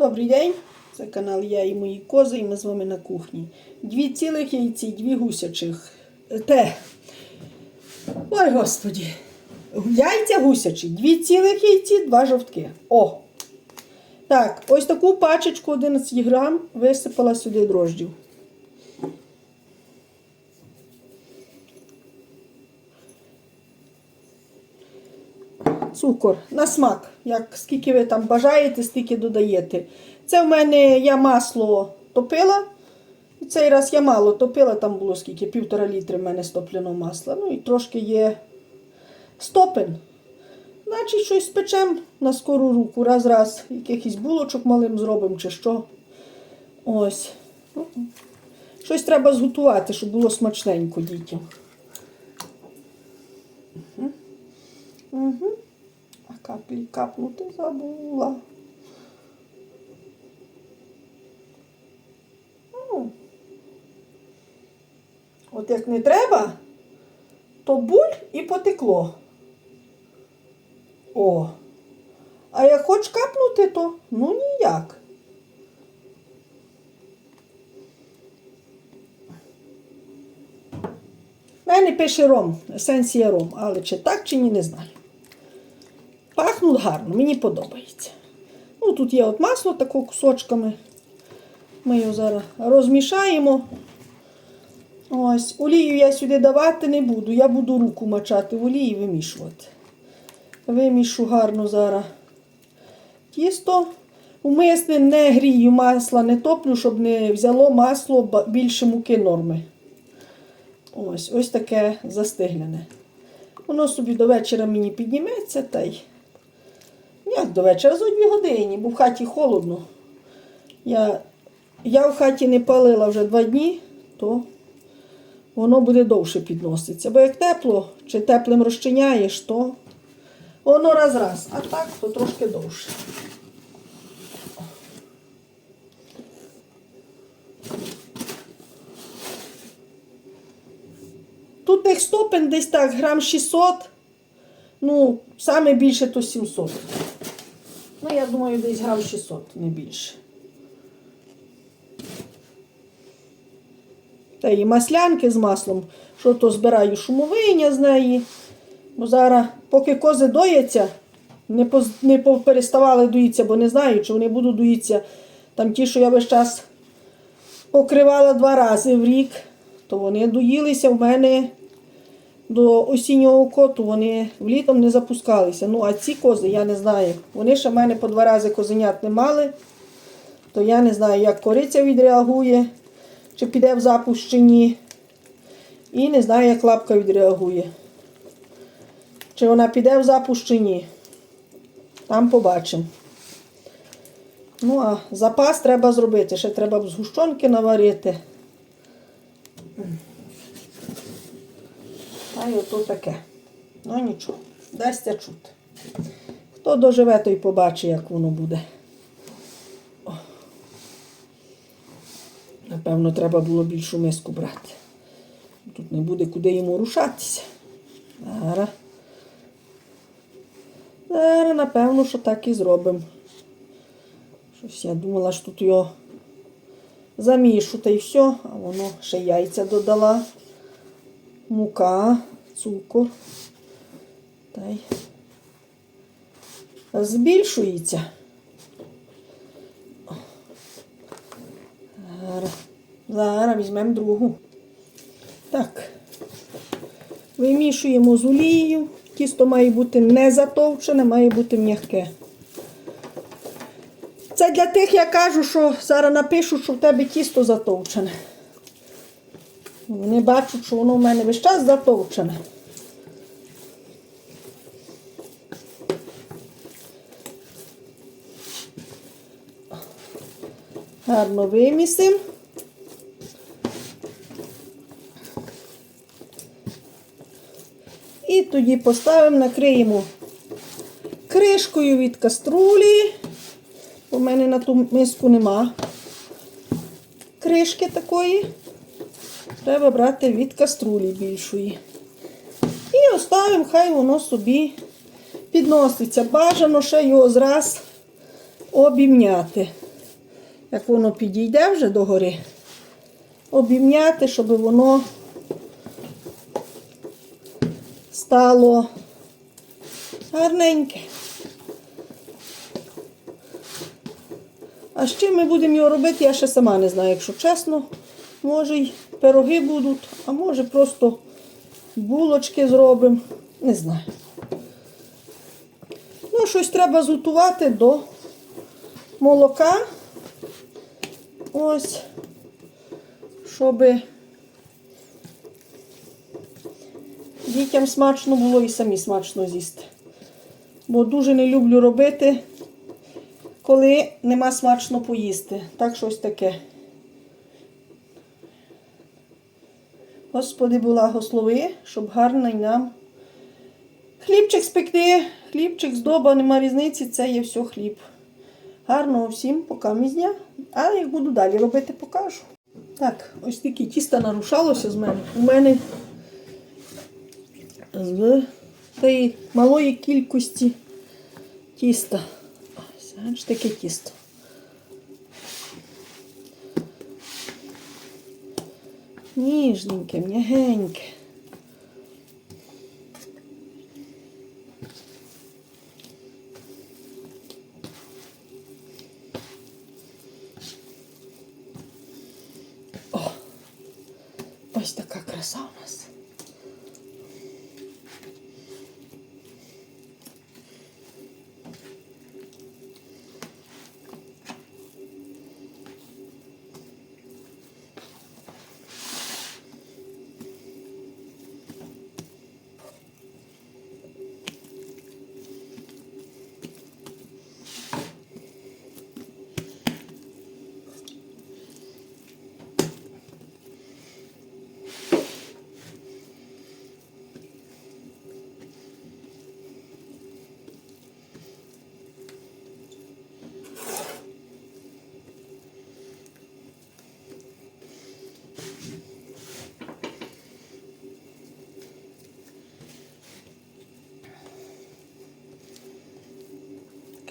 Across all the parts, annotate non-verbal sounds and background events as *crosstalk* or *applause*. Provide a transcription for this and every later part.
Добрий день! Це канал Я і мої кози, і ми з вами на кухні. Дві цілих яйці, дві гусячих. Те. Ой, господі. Яйця гусячі. Дві цілих яйці, два жовтки. О! Так, ось таку пачечку 11 грам висипала сюди дрождів. Цукор на смак. Як скільки ви там бажаєте, стільки додаєте. Це в мене я масло топила. І Цей раз я мало топила, там було скільки, півтора літри в мене стопленого масла. Ну і трошки є стопен. Значить, щось спечем на скору руку. Раз-раз якихось булочок малим зробимо чи що. Ось. Ну, Щось треба зготувати, щоб було смачненько дітям. Угу. Угу. А каплі капнути забула. От як не треба, то буль і потекло. О. А як хоч капнути, то ну ніяк. В мене пише ром, есенція ром, але чи так, чи ні, не знаю. Пахнуть гарно, мені подобається. Ну, тут є от масло тако кусочками. Ми його зараз розмішаємо. Ось, олію я сюди давати не буду. Я буду руку мачати в олії і вимішувати. Вимішу гарно зараз тісто. Умисне не грію масла, не топлю, щоб не взяло масло більше муки норми. Ось, ось таке застигляне. Воно собі до вечора мені підніметься та й. Як до вечора? За дві години, бо в хаті холодно. Я, я в хаті не палила вже два дні, то воно буде довше підноситися. Бо як тепло чи теплим розчиняєш, то воно раз-раз. А так, то трошки довше. Тут тих стопен десь так, грам 600. Ну, саме більше то 700. Ну, я думаю, десь грам 600, не більше. Та і маслянки з маслом, що то збираю шумовиня з неї. Бо зараз, поки кози дояться, не, поз, не переставали доїтися, бо не знаю, чи вони будуть доїтися. Там ті, що я весь час покривала два рази в рік, то вони доїлися в мене до осіннього коту, вони влітом не запускалися. Ну, а ці кози, я не знаю. Вони ще в мене по два рази козенят не мали, то я не знаю, як кориця відреагує, чи піде в запуск чи ні. І не знаю, як лапка відреагує. Чи вона піде в запуск чи ні. Там побачимо. Ну, а запас треба зробити. Ще треба б згущенки наварити. Та й ото таке. Ну нічого, дасться чути. Хто доживе, той побачить, як воно буде. О. Напевно, треба було більшу миску брати. Тут не буде куди йому рушатися. Зараз. Зараз, напевно, що так і зробимо. Щось я думала, що тут його замішу та й все, а воно ще яйця додала мука, цукор. Та й збільшується. Зараз, зараз візьмемо другу. Так, вимішуємо з олією. Тісто має бути не затовчене, має бути м'яке. Це для тих, я кажу, що зараз напишу, що в тебе тісто затовчене. Вони бачать, що воно в мене весь час затовчене. Гарно вимісимо. І тоді поставимо, накриємо кришкою від каструлі. У мене на ту миску нема кришки такої. Треба брати від каструлі більшої. І оставимо, хай воно собі підноситься. Бажано ще його зраз обімняти. як воно підійде вже до гори, обім'яти, щоб воно стало гарненьке. А з чим ми будемо його робити, я ще сама не знаю, якщо чесно. Може й пироги будуть, а може просто булочки зробимо. Не знаю. Ну, щось треба зготувати до молока. Ось, щоб дітям смачно було і самі смачно з'їсти. Бо дуже не люблю робити, коли нема смачно поїсти. Так щось таке. Господи, благослови, щоб гарний нам хлібчик спекти, хлібчик здоба, нема різниці, це є все хліб. Гарного всім пока мізня. А як буду далі робити, покажу. Так, ось такі тіста нарушалося з мене. У мене з тієї малої кількості тіста. Ось таке тісто. Ніжненьке, м'ягеньке. О, ось така краса у нас.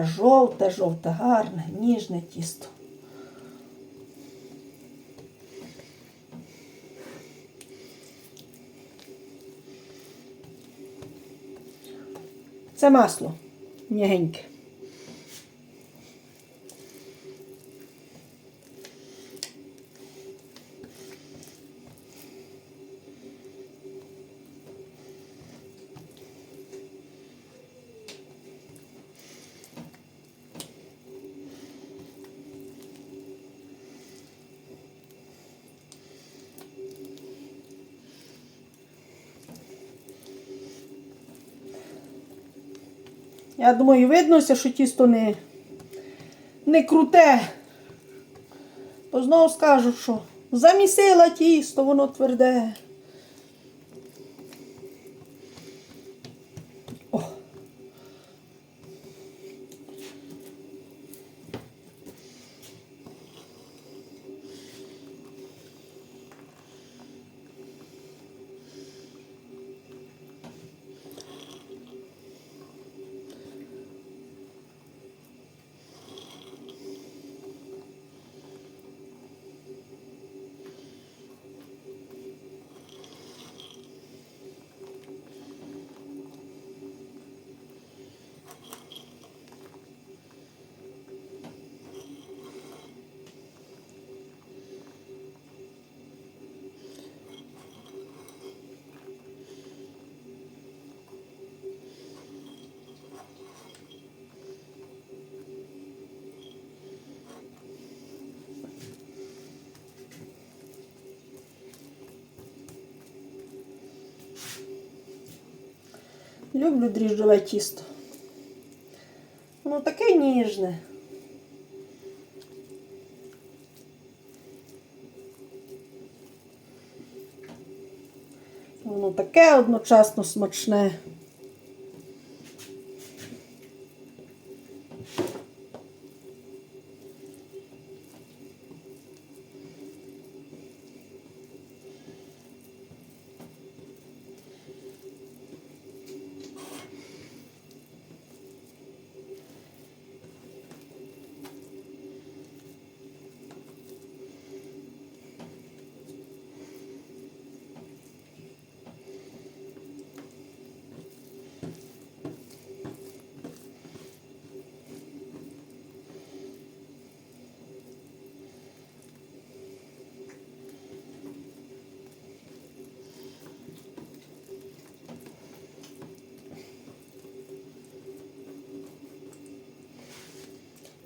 Таке жовте, жовте, гарне, ніжне тісто. Це масло м'ягеньке. Я думаю, видно, що тісто не, не круте. Бо знову скажуть, що замісила тісто, воно тверде. Люблю дріжджове тісто. Воно таке ніжне. Воно таке одночасно смачне.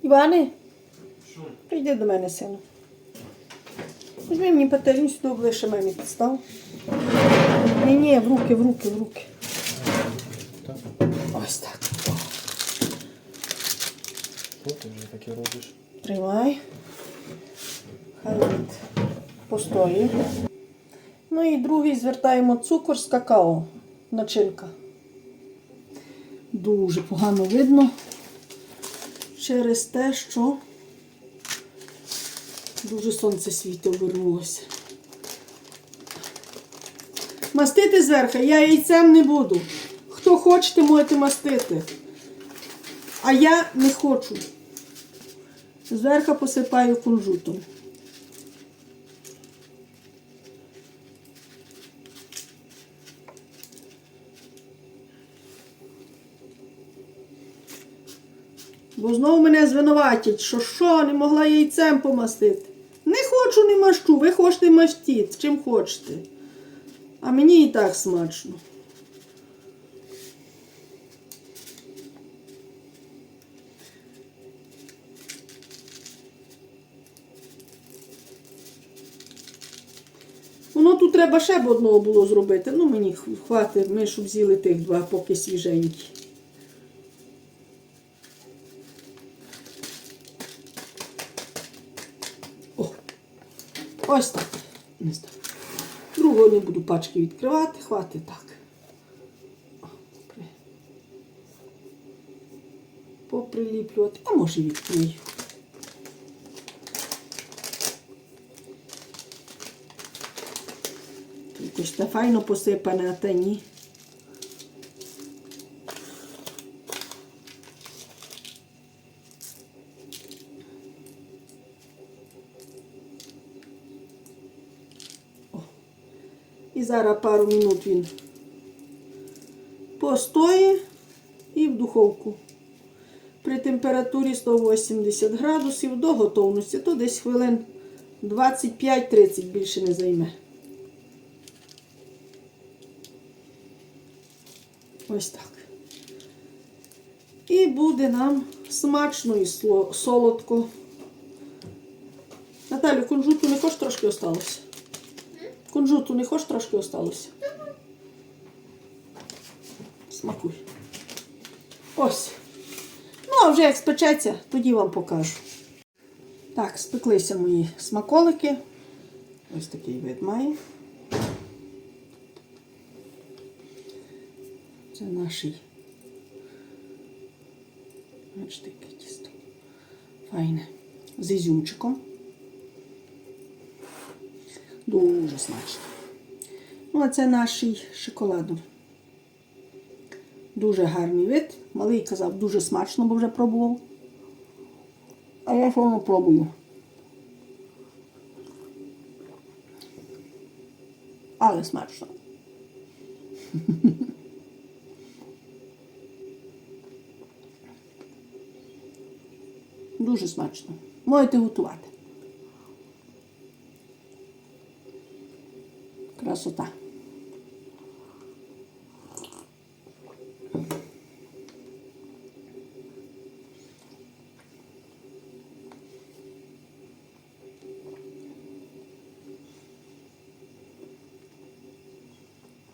Іване, прийди до мене, сину. Візьми мені пательню сюди ближче мамі підстав. Ні, ні, в руки, в руки, в руки. Ось так. Що ти вже таке робиш? Тримай. Хай від постоїть. Ну і другий звертаємо цукор з какао. Начинка. Дуже погано видно через те, що дуже сонце світло вернулося. Мастити зверху я яйцем не буду. Хто хочете, можете мастити. А я не хочу. Зверху посипаю кунжутом. Бо знову мене звинуватять, що що, не могла яйцем помастити. Не хочу, не мащу, ви хочете мастіть, чим хочете. А мені і так смачно. Воно тут треба ще б одного було зробити. Ну, мені хватить, ми щоб з'їли тих два, поки свіженькі. Ось так. Не знаю. Другого не буду пачки відкривати, хватить так. Поприліплювати, а може відкрию. Якось та файно посипане, а та ні. Зараз пару минут він постоє і в духовку. При температурі 180 градусів до готовності, то десь хвилин 25-30 більше не займе. Ось так. І буде нам смачно і солодко. Наталю, кунжуту не хочеш трошки осталося? Кунжуту не хочеш трошки осталося? Смакуй. Ось. Ну, а вже як спечеться, тоді вам покажу. Так, спеклися мої смаколики. Ось такий вид має. Це наш. Бачите, яке тісто. Файне. З ізюмчиком. Дуже смачно. Ну, а це наш шоколадом. Дуже гарний вид. Малий казав, дуже смачно, бо вже пробував. А я воно пробую. Але смачно. *laughs* Дуже смачно. Можете готувати. Красота.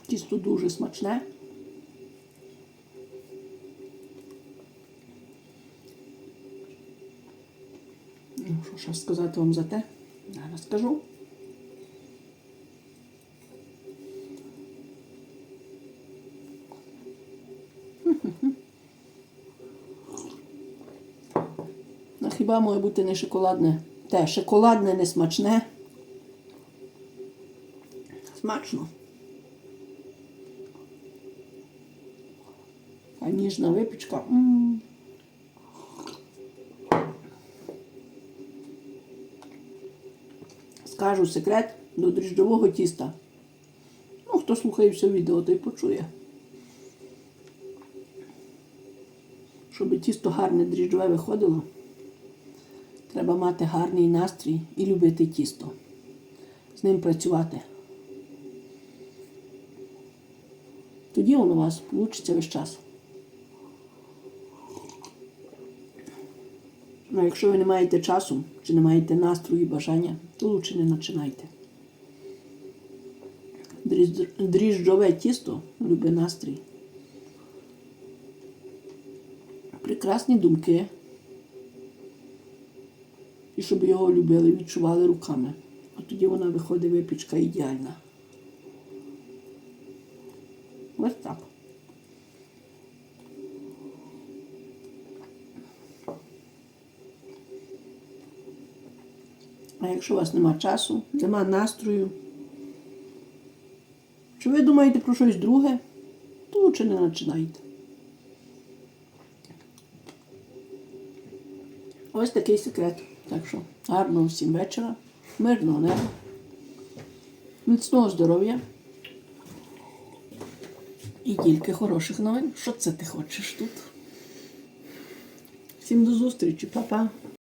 Тісто дуже смачне. Ну, що ще сказати вам за те? Зараз скажу. Хіба має бути не шоколадне? Те, шоколадне не смачне. Смачно. А ніжна випічка. М. Скажу секрет до дріжджового тіста. Ну, хто слухає все відео, той почує. Щоб тісто гарне дріжджове виходило, треба мати гарний настрій і любити тісто. З ним працювати. Тоді воно у вас вийде весь час. А якщо ви не маєте часу чи не маєте настрою і бажання, то лучше не починайте. Дріжджове тісто любить настрій. Прекрасні думки. І щоб його любили, відчували руками. От тоді вона виходить випічка ідеальна. Ось так. А якщо у вас нема часу, нема настрою, чи ви думаєте про щось друге, то лучше не починайте. Ось такий секрет. Так що гарного всім вечора, мирного неба, міцного здоров'я і тільки хороших новин. Що це ти хочеш тут? Всім до зустрічі, па-па.